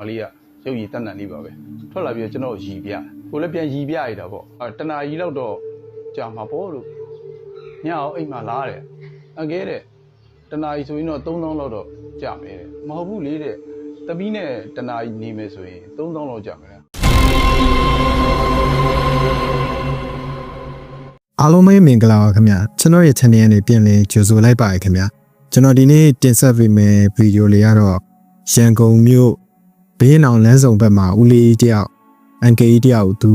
မလေးကရုပ်ရည်တက်နံလေးပါပဲထွက်လာပြီးတော့ကျွန်တော်ရီပြကိုလည်းပြန်ရီပြရတာပေါ့အဲတနာကြီးလောက်တော့ကြာမှာပေါ့လို့ညအောင်အိမ်မှာလားတဲ့အကဲတဲ့တနာကြီးဆိုရင်တော့3000လောက်တော့ကြာမယ်တဲ့မဟုတ်ဘူးလေတဲ့တပီးနဲ့တနာကြီးနေမယ်ဆိုရင်3000လောက်ကြာမယ်တဲ့အားလုံးပဲမင်္ဂလာပါခင်ဗျာကျွန်တော်ရဲ့ channel ကနေပြန်လည်ကြိုဆိုလိုက်ပါရခင်ဗျာကျွန်တော်ဒီနေ့တင်ဆက်ပေးမယ့်ဗီဒီယိုလေးကတော့ရန်ကုန်မြို့ ဘေးနောင်လမ်းဆောင်ဘက်မှာဦးလေးတယောက်အန်ကေကြီးတယောက်သူ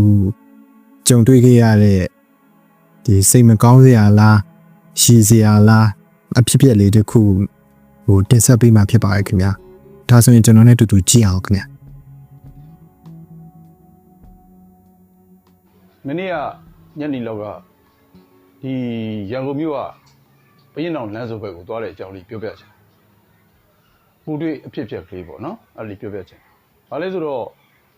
ကြုံတွေ့ခဲ့ရတဲ့ဒီစိတ်မကောင်းစရာလားရှည်စရာလားအဖြစ်ဖြစ်လေးတစ်ခုဟိုတင်ဆက်ပေးမှာဖြစ်ပါရခင်ဗျာဒါဆိုရင်ကျွန်တော်နဲ့အတူတူကြည့်အောင်ခင်ဗျာမနေ့ကညနေလောက်ကဒီရန်ကုန်မြို့ကဘရင်တော်လမ်းစုံဘက်ကိုသွားတဲ့အကြောင်းလေးပြောပြချင်ပူတွေ့အဖြစ်အပျက်ကလေးပေါ့နော်အဲ့ဒီပြောပြချင် ဘာလဲဆိုတော့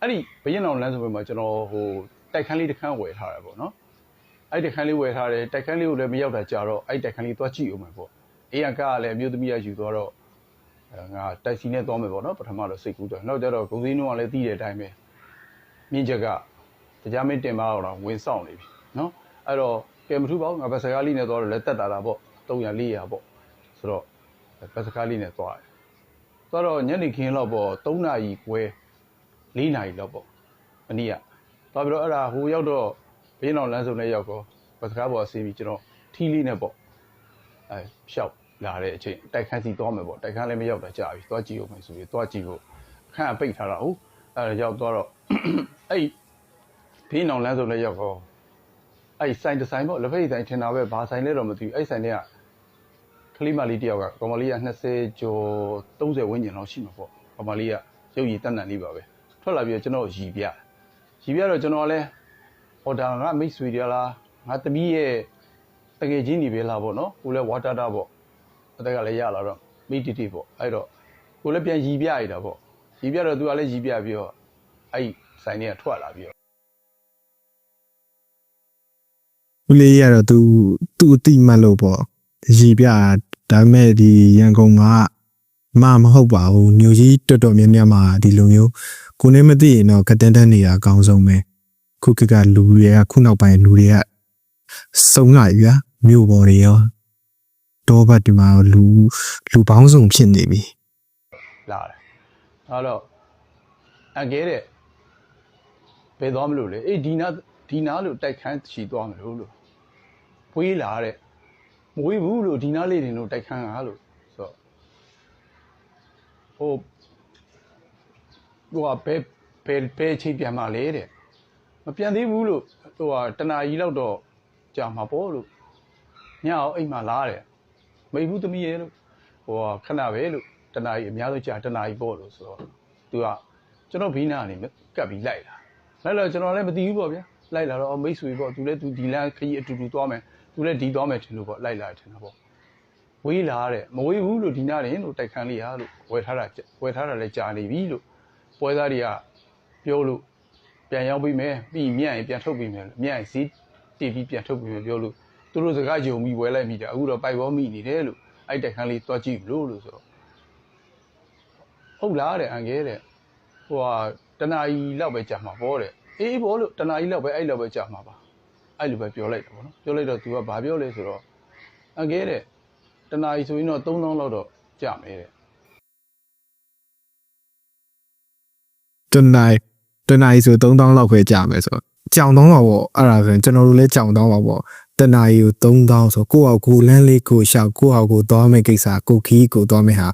အဲ့ဒီဘရင်အောင်လမ်းဆိုပေမှာကျွန်တော်ဟိုတိုက်ခန်းလေးတစ်ခန်းဝယ်ထားတယ်ပေါ့နော်အဲ့ဒီတိုက်ခန်းလေးဝယ်ထားတယ်တိုက်ခန်းလေးကိုလည်းမရောက်တာကြာတော့အဲ့ဒီတိုက်ခန်းလေးသွားကြည့်အောင်မယ်ပေါ့အေးအကကလည်းအမျိုးသမီးကယူသွားတော့ငါတိုက်စီနဲ့သွားမယ်ပေါ့နော်ပထမတော့စိတ်ကူးတယ်နောက်ကြတော့ဂုံစင်းတို့ကလည်းသိတဲ့အတိုင်းပဲမြင့်ချက်ကတရားမင်းတင်ပါတော့ဝင်ဆောင်နေပြီနော်အဲ့တော့ကဲမထူပါဘူးငါဘတ်စကားလေးနဲ့သွားတော့လက်တက်တာတာပေါ့300 400ပေါ့ဆိုတော့ဘတ်စကားလေးနဲ့သွားတယ်သွားတော့ညနေခင်းလောက်ပေါ့3နာရီခွဲ 4နာရီလောက်ပေါ့မနေ့ကသွားပြီးတော့အဲ့ဒါဟိုရောက်တော့ဘင်းတော်လမ်းစုံနဲ့ရောက်တော့ဘက်စကားပေါ်ဆေးပြီးကျွန်တော်ထီးလေးနဲ့ပေါ့အဲရှောက်လာတဲ့အချိန်တိုက်ခန်းစီသွားမယ်ပေါ့တိုက်ခန်းလည်းမရောက်တာကြာပြီသွားကြည့်အောင်မယ်ဆိုပြီးသွားကြည့်ဖို့အခန်းကပိတ်ထားတာဟုတ်အဲ့ဒါရောက်သွားတော့အဲ့ဖင်းအောင်လမ်းစုံလည်းရောက်တော့အဲ့ဆိုင်တစ်ဆိုင်ပေါ့လက်ဖက်ရည်ဆိုင်ထင်တာပဲဘာဆိုင်လဲတော့မသိဘူးအဲ့ဆိုင်တွေကကလေးမလေးတယောက်ကကောင်မလေးက20ကျော်30ဝန်းကျင်လောက်ရှိမှာပေါ့ကောင်မလေးကရုပ်ရည်တက်နံလေးပါပဲ ထွက်လာပြီးတော့ကျွန်တော်ရီပြရီပြတော့ကျွန်တော်လည်းဟောဒါငါမိတ်ဆွေတွေလားငါတမီးရဲ့တကယ်ချင်းနေပဲလားပေါ့နော်ကိုလည်းဝါတာတာပေါ့အသက်ကလည်းရလာတော့မိတီတီပေါ့အဲ့တော့ကိုလည်းပြန်ရီပြရတာပေါ့ရီပြတော့သူကလည်းရီပြပြီးတော့အဲ့ဆိုင်တွေကထွက်လာပြီးတော့ဦးလေးကတော့သူသူ့အတိမတ်လို့ပေါ့ရီပြဒါပေမဲ့ဒီရန်ကုန်ကမမဟုတ်ပါဘူးမြို့ကြီးတော်တော်များများမှာဒီလိုမျိုး ကိုနေမသိရင်တော့ကတန်းတန်းနေတာအကောင်းဆုံးပဲခုကကလူတွေကခုနောက်ပိုင်းလူတွေကစုံလာပြီဗျာမြို့ပေါ်တွေရောတော့ဘတ်ဒီမှာလူလူပေါင်းစုံဖြစ်နေပြီလာတယ်အဲ့တော့အကဲတဲ့ဘယ်သွားမလို့လဲအေးဒီနာဒီနာလို့တိုက်ခန်းချီသွားမလို့လို့ဖွေးလာတဲ့မဝေးဘူးလို့ဒီနာလေးတင်လို့တိုက်ခန်းကလို့ဆိုတော့ဟို ဟိုကဘယ်ဘယ်ဘယ်ချိန်ပြန်มาလဲတဲ့မပြန်သေးဘူးလို့ဟိုကတနာကြီးလောက်တော့ကြာမှာပေါ့လို့ညအောင်အိမ်မှာလားတဲ့မိဘူးသမီးရဲ့လို့ဟိုကခဏပဲလို့တနာကြီးအများဆုံးကြာတနာကြီးပေါ့လို့ဆိုတော့သူကကျွန်တော်ဘီနာကနေကပ်ပြီးလိုက်လာလိုက်လာကျွန်တော်လည်းမသိဘူးပေါ့ဗျာလိုက်လာတော့အော်မိတ်ဆွေပေါ့သူလည်းသူဒီလန်းခရီးအတူတူသွားမယ်သူလည်းဒီသွားမယ်ထင်လို့ပေါ့လိုက်လာတယ်ထင်တာပေါ့ဝေးလာတဲ့မဝေးဘူးလို့ဒီနာရင်လို့တိုက်ခန်းလေးဟာလို့ဝယ်ထားတာဝယ်ထားတာလည်းကြာနေပြီလို့ ပွဲသားတွေကပြောလို့ပြန်ရောက်ပြီးမယ်ပြီးမြတ်ရင်ပြန်ထုတ်ပြီးမယ်မြတ်ရင်ဈေးတီပြီးပြန်ထုတ်ပြီးမယ်ပြောလို့သူတို့စကားကြုံပြီးဝယ်လိုက်မိတာအခုတော့ပိုက်ဘောမိနေတယ်လို့အဲ့တိုက်ခန်းလေးတွားကြည့်လို့လို့ဆိုတော့ဟုတ်လားတဲ့အန်ကဲတဲ့ဟိုဟာတနာကြီးလောက်ပဲကြာမှာပေါ့တဲ့အေးဘောလို့တနာကြီးလောက်ပဲအဲ့လောက်ပဲကြာမှာပါအဲ့လိုပဲပြောလိုက်တာပေါ့နော်ပြောလိုက်တော့ तू ကဘာပြောလဲဆိုတော့အန်ကဲတဲ့တနာကြီးဆိုရင်တော့3000လောက်တော့ကြာမယ်တဲ့ တနိုင်တနိုင်ဆို3000လောက်ပဲကြာမယ်ဆိုတော့ကြောင်တော့ပါပေါ့အဲ့ဒါဆိုရင်ကျွန်တော်တို့လည်းကြောင်တော့ပါပေါ့တနိုင်ကို3000ဆိုကိုယ့်အောက်ကိုလန်းလေးကိုရှောက်ကိုယ့်အောက်ကိုသွားမယ့်ကိစ္စကိုခီးကိုသွားမယ့်ဟာ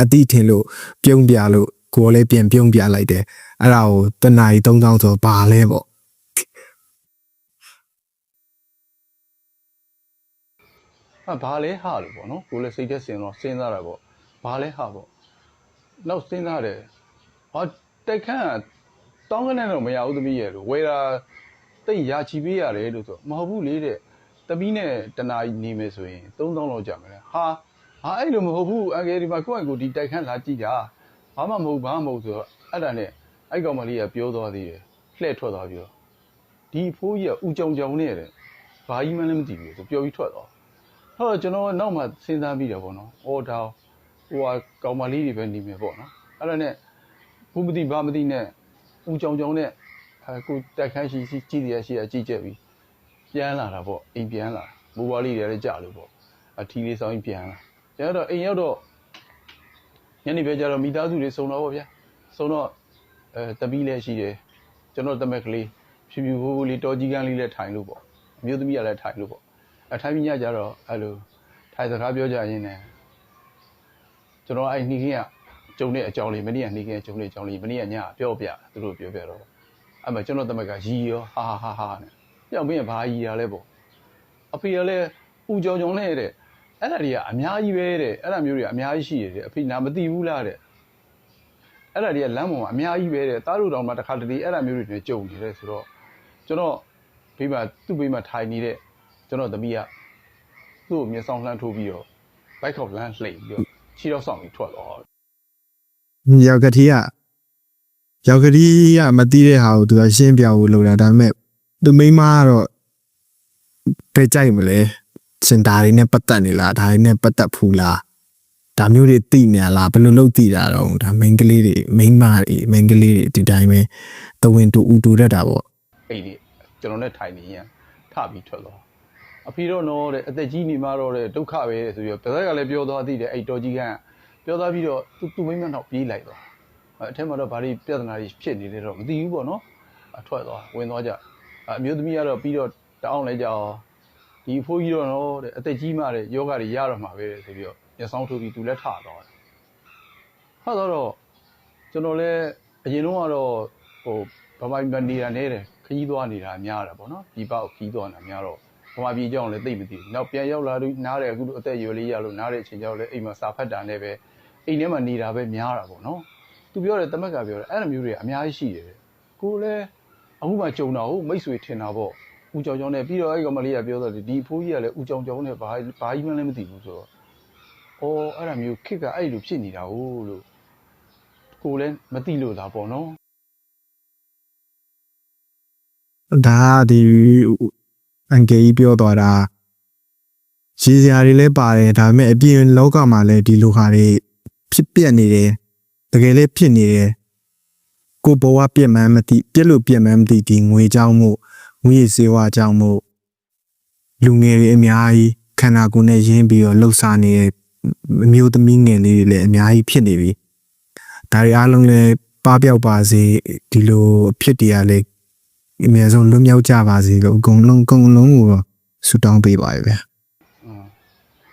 အတိထင်လို့ပြုံးပြလို့ကိုယ်လည်းပြန်ပြုံးပြလိုက်တယ်အဲ့ဒါကိုတနိုင်3000ဆိုဘာလဲပေါ့ဟာဘာလဲဟာလို့ပေါ့နော်ကိုယ်လည်းစိတ်ထဲစင်တော့စဉ်းစားတာပေါ့ဘာလဲဟာပေါ့နောက်စဉ်းစားတယ်ဟာ တိုက်ခန်းကတောင်းကနေတော့မရဘူးသမီးရဲ့လို့ဝယ်တာတိတ်ရာချီပေးရတယ်လို့ဆိုမဟုတ်ဘူးလေတဲ့သမီးနဲ့တနာကြီးနေမယ်ဆိုရင်3000လောက်ကြာမယ်ဟာဟာအဲ့လိုမဟုတ်ဘူးအငယ်ဒီမှာကိုယ့်အကိုဒီတိုက်ခန်းလာကြည့်တာဘာမှမဟုတ်ဘာမှမဟုတ်ဆိုတော့အဲ့ဒါနဲ့အဲ့ကောင်မလေးကပြောသွားသေးတယ်လှည့်ထွက်သွားပြီးတော့ဒီဖိုးကြီးကဥကြုံကြုံနဲ့တဲ့ဘာကြီးမှလည်းမသိဘူးဆိုပျော်ပြီးထွက်သွားဟောကျွန်တော်နောက်မှစဉ်းစားပြီးတယ်ပေါ့နော်။အော်ဒါဟိုဟာကောင်မလေးတွေပဲနေမယ်ပေါ့နော်။အဲ့ဒါနဲ့ ဘူးမသိဘာမသိနဲ့ဦးကြောင်ကြောင်နဲ့အဲကိုတိုက်ခိုင်းရှိရှိကြည့်ရရှိရကြည့်ချက်ပြီးပြန်လာတာပေါ့အိမ်ပြန်လာမိုးဝါးလေးတွေလည်းကြာလို့ပေါ့အထီးလေးဆောင်ပြန်လာကျတော့အိမ်ရောက်တော့ညနေပဲကျတော့မိသားစုတွေစုံတော့ပေါ့ဗျာစုံတော့အဲတပီးလည်းရှိတယ်ကျွန်တော်တမက်ကလေးဖြူဖြူဟိုးဟိုးလေးတော်ကြီးကန်းလေးလည်းထိုင်လို့ပေါ့အမျိုးသမီးကလည်းထိုင်လို့ပေါ့အထိုင်ပြီးညကျတော့အဲ့လိုထိုင်စကားပြောကြရင်းနဲ့ကျွန်တော်အဲ့နှီးခင်းက ကျုံတဲ့အကြောင်းလေးမနေ့ကနှီးခင်းကကျုံတဲ့အကြောင်းလေးမနေ့ကညပြောပြသူတို့ပြောပြတော့အဲ့မှာကျွန်တော်တမက်ကရီရောဟာဟာဟာဟာနဲ့ပြောင်းမင်းကဘာရီရလဲပေါ့အဖေကလည်းဦးကြောင်ကြောင်နဲ့တဲ့အဲ့ဒါတွေကအများကြီးပဲတဲ့အဲ့ဒါမျိုးတွေကအများကြီးရှိတယ်တဲ့အဖေနာမသိဘူးလားတဲ့အဲ့ဒါတွေကလမ်းပေါ်မှာအများကြီးပဲတဲ့တားတို့တောင်မှတစ်ခါတလေအဲ့ဒါမျိုးတွေနဲ့ကြုံနေတယ်ဆိုတော့ကျွန်တော်ဘေးမှာသူ့ဘေးမှာထိုင်နေတဲ့ကျွန်တော်သမီးကသူ့ကိုမျက်စောင်းလှမ်းထိုးပြီးတော့ဘိုက်ခေါက်လမ်းလှိမ့်ပြီးတော့ခြေတော့ဆောင်ပြီးထွက်သွားတ ယ်ရောက်ကတိကရောက်ကတိကမသိတဲ့ဟာကိုသူကရှင်းပြဖို့လုပ်တာဒါပေမဲ့သူမိန်းမကတော့ဘယ်ကြိုက်မလဲစင်တာတွေနဲ့ပတ်သက်နေလားဒါတွေနဲ့ပတ်သက်ဖူးလားဒါမျိုးတွေသိနေလားဘယ်လိုလုပ်သိတာတော့ဒါမိန်းကလေးတွေမိန်းမတွေမိန်းကလေးတွေဒီတိုင်းပဲတဝင်းတူဦးတူတတ်တာပေါ့အဲ့ဒီကျွန်တော်နဲ့ထိုင်နေရင်ထပြီးထွက်သွားအဖေတော့တော့တဲ့အသက်ကြီးနေမှတော့တဲ့ဒုက္ခပဲတဲ့ဆိုပြီးတော့ပြသက်ကလည်းပြောသွားသေးတယ်အဲ့တော်ကြီးက ပြောသွားပြီးတော့သူသူမိမနောက်ပြေးလိုက်သွားအဲ့အထက်မှာတော့ဘာတွေပြဿနာတွေဖြစ်နေလဲတော့မသိဘူးပေါ့နော်အထွက်သွားဝင်သွားကြအမျိုးသမီးကတော့ပြီးတော့တအောင်လိုက်ကြအောင်ဒီအဖိုးကြီးတော့တော့တဲ့အသက်ကြီးမှတဲ့ယောဂတွေရတော့မှာပဲတဲ့ဆိုပြီးတော့ညဆောင်ထိုးပြီးသူလည်းထသွားတယ်ထသွားတော့ကျွန်တော်လည်းအရင်တော့ကတော့ဟိုဗမာပြည်မှာနေတာနေတယ်ခကြီးသွားနေတာများတာပေါ့နော်ဒီပေါက်ခကြီးသွားနေတာများတော့ဗမာပြည်ကြောင်းလည်းသိမသိဘူးနောက်ပြန်ရောက်လာလို့နားတယ်အခုလိုအသက်အရွယ်လေးရလို့နားတဲ့အချိန်ကျတော့လည်းအိမ်မှာစာဖတ်တာနဲ့ပဲ အိမ်ထဲမှာနေတာပဲများတာပေါ့နော်သူပြောတယ်တမက်ကပြောတယ်အဲ့လိုမျိုးတွေအများကြီးရှိတယ်တဲ့ကိုလည်းအခုမှကြုံတာဟုတ်မိတ်ဆွေထင်တာပေါ့ဦးကြောင်ကြောင်နဲ့ပြီးတော့အဲ့ကောင်မလေးကပြောတော့ဒီအဖိုးကြီးကလည်းဦးကြောင်ကြောင်နဲ့ဘာဘာကြီးမှလည်းမသိဘူးဆိုတော့အော်အဲ့လိုမျိုးခစ်ကအဲ့လိုဖြစ်နေတာဟုတ်လို့ကိုလည်းမသိလို့လားပေါ့နော်ဒါကဒီအန်ကေကြီးပြောသွားတာရေစရာတွေလည်းပါတယ်ဒါပေမဲ့အပြင်လောကမှာလည်းဒီလိုဟာတွေ ဖြစ်ပြက်နေတယ်တကယ်လည်းဖြစ်နေတယ်ကိုဘဝပြက်မှန်းမသိပြက်လို့ပြက်မှန်းမသိဒီငွေကြောင်းမှုငွေစေဝါကြောင်းမှုလူငယ်တွေအများကြီးခန္ဓာကိုယ်နဲ့ရင်းပြီးတော့လှုပ်ရှားနေတဲ့အမျိုးသမီးငယ်လေးတွေလည်းအများကြီးဖြစ်နေပြီဒါတွေအားလုံးလည်းပပျောက်ပါစေဒီလိုအဖြစ်တရားလေးအမြဲဆုံးလွတ်မြောက်ကြပါစေလို့အကုန်လုံးအကုန်လုံးကိုဆုတောင်းပေးပါရဗျာอืม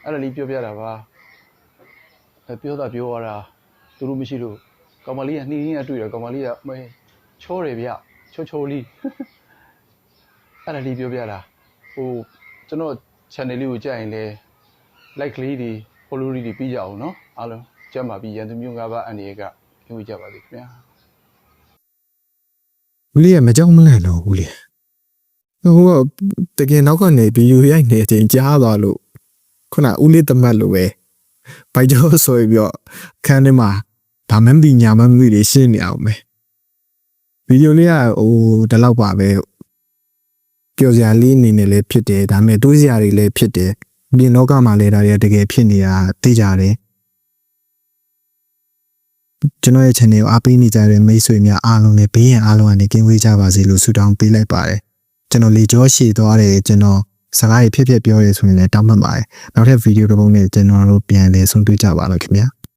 အဲ့ဒါလေးပြောပြတာပါ အဲပြောတာပြောရတာသူတို့မရှိလို့ကောင်မလေးကနှီးရင်းအတွေ့ရကောင်မလေးကမင်းချောတယ်ဗျချောချောလေးအဲ့ဒါလေးပြောပြတာဟိုကျွန်တော် channel လေးကိုကြိုက်ရင်လဲ like ကလေးတွေ follow လေးတွေပြီးကြအောင်နော်အားလုံးကျမ်းပါပြီရန်သူမျိုးငါးပါးအန်ဒီကပြုကြပါလိမ့်ခင်ဗျာဦးလေးကမကြောက်မလန့်တော့ဘူးလေဟိုကတကယ်နောက်ကနေဗီဒီယိုရိုက်နေတဲ့အချိန်ကြားသွားလို့ခုနဦးလေးတမတ်လိုပဲ ဘိုက်ကျော်ဆိုပြီးတော့ခန်းထဲမှာဒါမှမသိညာမှမသိတွေရှင်းနေအောင်ပဲဗီဒီယိုလေးကဟိုဒီလောက်ပါပဲပျော်စရာလေးအနေနဲ့လည်းဖြစ်တယ်ဒါပေမဲ့တွေးစရာတွေလည်းဖြစ်တယ်ပြင်လောကမှာလည်းဒါတွေကတကယ်ဖြစ်နေတာသိကြတယ်ကျွန်တော်ရဲ့ channel ကိုအားပေးနေကြတဲ့မိတ်ဆွေများအားလုံးလည်းဘေးရန်အားလုံးကနေကင်းဝေးကြပါစေလို့ဆုတောင်းပေးလိုက်ပါတယ်ကျွန်တော်လေကြောရှည်သွားတယ်ကျွန်တော် စကားတွေဖြစ်ဖြစ်ပြောရဲဆိုရင်လည်းတောင်းပန်ပါတယ်နောက်ထပ်ဗီဒီယိုတစ်ပုဒ်နဲ့ကျွန်တော်တို့ပြန်လည်ဆုံတွေ့ကြပါလို့ခင်ဗျာ